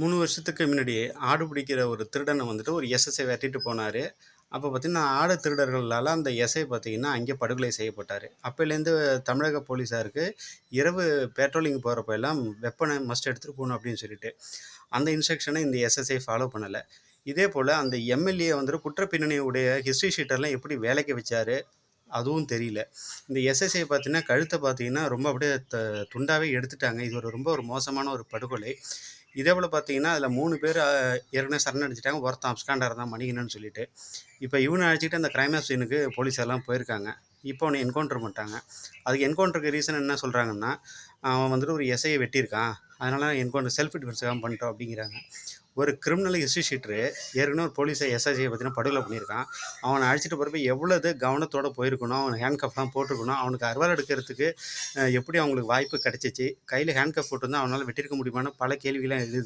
மூணு வருஷத்துக்கு முன்னாடி ஆடு பிடிக்கிற ஒரு திருடனை வந்துட்டு ஒரு எஸ்எஸ்ஐ வெட்டிட்டு போனார். அப்போ பார்த்தீங்கன்னா ஆடு திருடர்களால் அந்த எஸ்ஐ பார்த்தீங்கன்னா அங்கே படுகொலை செய்யப்பட்டார். அப்போலேருந்து தமிழக போலீஸாருக்கு இரவு பேட்ரோலிங் போகிறப்ப எல்லாம் வெப்பனை மஸ்ட் எடுத்துகிட்டு போகணும் அப்படின்னு சொல்லிட்டு அந்த இன்ஸ்ட்ரக்ஷனை இந்த எஸ்எஸ்ஐ ஃபாலோ பண்ணலை. இதே போல் அந்த எம்எல்ஏ வந்துட்டு குற்றப்பின்னணியுடைய ஹிஸ்ட்ரி ஷீட்டெல்லாம் எப்படி வேலைக்கு வச்சார்? அதுவும் தெரியல. இந்த எஸ்எஸ்ஐ பார்த்தீங்கன்னா கழுத்தை பார்த்தீங்கன்னா ரொம்ப அப்படியே த துண்டாவே எடுத்துட்டாங்க. இது ஒரு ரொம்ப ஒரு மோசமான ஒரு படுகொலை. இதே போல் பார்த்தீங்கன்னா அதில் மூணு பேர் ஏற்கனவே சரணடைஞ்சிட்டாங்க. ஒருத்தன் அப்ஸ்காண்டாக தான் மணிகனன்னு சொல்லிட்டு. இப்போ இவனை அழைச்சிட்டு அந்த கிரைம் ஆஃப் சீனுக்கு போலீஸ் எல்லாம் போயிருக்காங்க. இப்போ அவனை என்கவுண்டர் பண்ணிட்டாங்க. அதுக்கு என்கவுண்டருக்கு ரீசன் என்ன சொல்கிறாங்கன்னா அவன் வந்துட்டு ஒரு எஸ்ஐயை வெட்டியிருக்கான். அதனால் என்கவுண்டர் செல்ஃப் டிஃபென்ஸாக பண்ணிட்டோம் அப்படிங்கிறாங்க. ஒரு கிரிமினல் ஹிஸ்ட்ரி ஷீட்ரு ஏற்கனவே ஒரு போலீஸை எஸ்ஐசியை பார்த்தீங்கன்னா படுகொலை பண்ணியிருக்கான். அவனை அழைச்சிட்டு போகிறப்ப எவ்வளோது கவனத்தோட போயிருக்கணும்? அவன் ஹேண்ட்கப்லாம் போட்டிருக்கணும்? அவனுக்கு அறுவாள் எடுக்கிறதுக்கு எப்படி அவங்களுக்கு வாய்ப்பு கிடச்சிச்சு? கையில் ஹேண்ட்கஃப் போட்டிருந்தா அவனால் வெட்டியிருக்க முடியுமான்னு பல கேள்விகளாக எழுது.